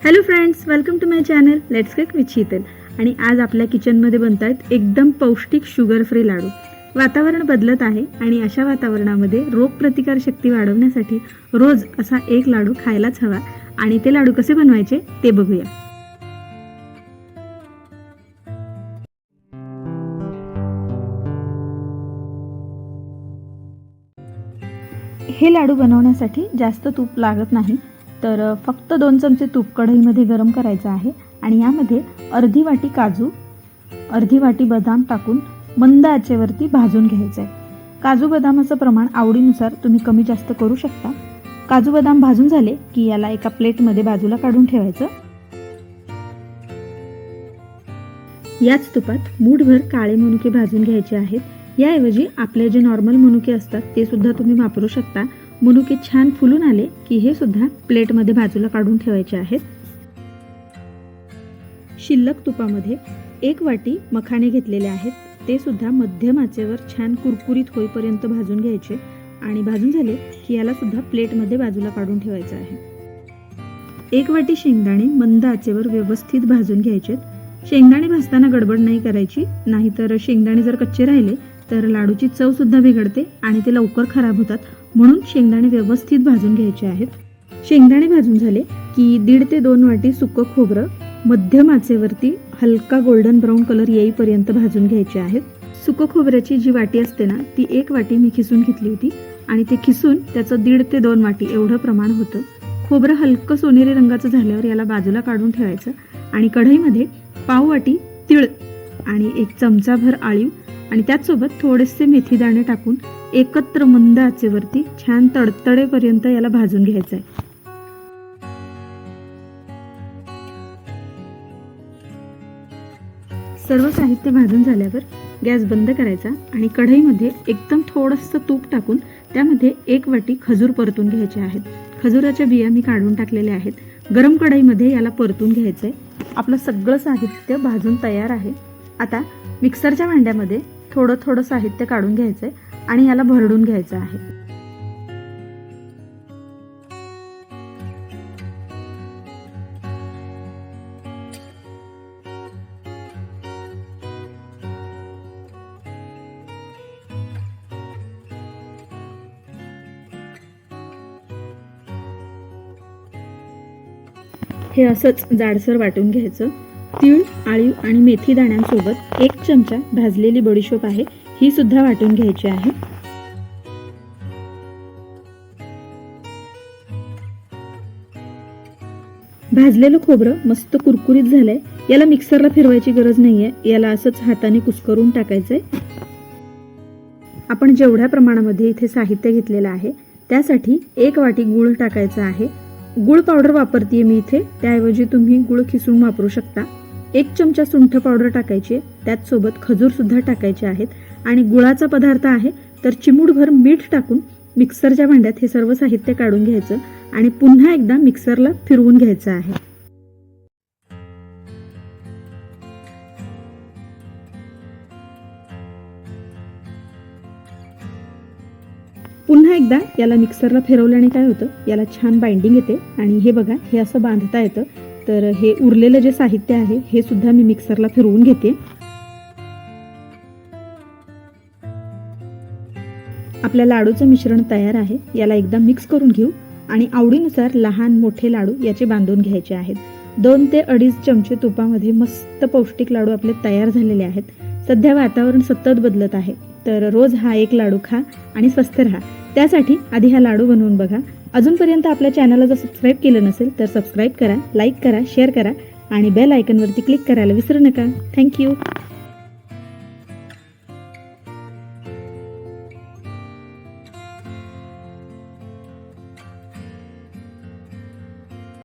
Hello friends welcome to my channel let's cake with Sheetal आणि आज आपल्या किचनमध्ये बनत आहेत एकदम पौष्टिक शुगर फ्री लाडू. वातावरण बदलत आहे आणि अशा वातावरणामध्ये रोगप्रतिकार शक्ती वाढवण्यासाठी रोज असा एक लाडू खायलाच हवा. आणि ते लाडू कसे बनवायचे ते बघूया. हे लाडू बनवण्यासाठी जास्त तूप लागत नाही. तर फक्त दोन चमचे तूप कढईमध्ये गरम करायचं आहे आणि यामध्ये अर्धी वाटी काजू अर्धी वाटी बदाम टाकून मंद आचेवरती भाजून घ्यायचं आहे काजू बदामाचं प्रमाण आवडीनुसार तुम्ही कमी जास्त करू शकता. काजू बदाम भाजून झाले की याला एका प्लेटमध्ये बाजूला काढून ठेवायचं. याच तुपात मूठभर काळे मनुके भाजून घ्यायचे आहेत. याऐवजी आपले जे नॉर्मल मनुके असतात ते सुद्धा तुम्ही वापरू शकता. मुनुके छान फुलून आले की हे सुद्धा प्लेटमध्ये बाजूला काढून ठेवायचे आहेत. शिल्लक तुपामध्ये एक वाटी मखाणे घेतलेले आहेत. ते सुद्धा मध्यम आचेवर छान कुरकुरीत होईपर्यंत भाजून घ्यायचे आणि भाजून झाले की याला सुद्धा प्लेटमध्ये बाजूला काढून ठेवायचं आहे. एक वाटी शेंगदाणे मंद आचेवर व्यवस्थित भाजून घ्यायचे शेंगदाणे भाजताना गडबड नाही करायची नाहीतर शेंगदाणे जर कच्चे राहिले तर लाडूची चव सुद्धा बिघडते आणि ते लवकर खराब होतात. म्हणून शेंगदाणे व्यवस्थित भाजून घ्यायचे आहेत. शेंगदाणे भाजून झाले की दीड ते दोन वाटी सुकं खोबरं मध्यम आचेवरती हलका गोल्डन ब्राऊन कलर येईपर्यंत भाजून घ्यायचे आहेत. सुकं खोबऱ्याची जी वाटी असते ना ती एक वाटी मी खिसून घेतली होती आणि ते खिसून त्याचं दीड ते दोन वाटी एवढं प्रमाण होतं. खोबरं हलकं सोनेरी रंगाचं झाल्यावर याला बाजूला काढून ठेवायचं आणि कढईमध्ये पाव वाटी तिळ आणि एक चमचाभर आळीव आणि त्याचसोबत थोडेसे मेथी दाणे टाकून एकत्र मंद आचेवरती छान तडतडेपर्यंत याला भाजून घ्यायचं आहे. सर्व साहित्य भाजून झाल्यावर गॅस बंद करायचा आणि कढईमध्ये एकदम थोडंसं तूप टाकून त्यामध्ये एक वाटी खजूर परतून घ्यायचे आहेत. खजुराच्या बिया मी काढून टाकलेल्या आहेत. गरम कढईमध्ये याला परतून घ्यायचं आहे आपलं सगळं साहित्य भाजून तयार आहे. आता मिक्सरच्या भांड्यामध्ये थोडं थोडं साहित्य काढून घ्यायचं आहे आणि याला भरडून घ्यायचं आहे. हे असंच जाडसर वाटून घ्यायचं. तीळ आळीव आणि मेथी दाण्यांसोबत एक चमचा भाजलेली बडीशोप आहे. ही सुद्धा वाटून घ्यायची आहे. भाजलेलं खोबरं मस्त कुरकुरीत झालंय. याला मिक्सरला फिरवायची गरज नाहीये. याला असंच हाताने कुस्करून टाकायचंय. आपण जेवढ्या प्रमाणामध्ये इथे साहित्य घेतलेलं आहे त्यासाठी एक वाटी गूळ टाकायचा आहे. गूळ पावडर वापरते मी इथे. त्याऐवजी तुम्ही गूळ खिसून वापरू शकता. एक चमचा सुंठ पावडर टाकायची आहे. त्याचसोबत खजूर सुद्धा टाकायचे आहेत. आणि गुळाचा पदार्थ आहे तर चिमूडभर मीठ टाकून मिक्सरच्या भांड्यात हे सर्व साहित्य काढून घ्यायचं आणि पुन्हा एकदा मिक्सरला फिरवून घ्यायचं आहे. पुन्हा एकदा याला मिक्सरला फिरवल्याने काय होतं? याला छान बाइंडिंग येते. आणि हे बघा हे असं बांधता येतं. तर हे उरलेलं जे साहित्य आहे हे सुद्धा मी मिक्सरला फिरवून घेते. आपल्या लाडूचं मिश्रण तयार आहे याला एकदा मिक्स करून घेऊ आणि आवडीनुसार लहान मोठे लाडू याचे बांधून घ्यायचे आहेत. दोन ते अडीच चमचे तुपामध्ये मस्त पौष्टिक लाडू आपले तयार झालेले आहेत. सध्या वातावरण सतत बदलत आहे. तर रोज हा एक लाडू खा आणि स्वस्थ राहा. त्यासाठी आधी हा लाडू बनवून बघा. अजूनपर्यंत आपल्या चॅनलला जर सबस्क्राईब केलं नसेल तर सबस्क्राईब करा लाईक करा शेअर करा आणि बेल आयकनवरती क्लिक करायला विसरू नका. थँक्यू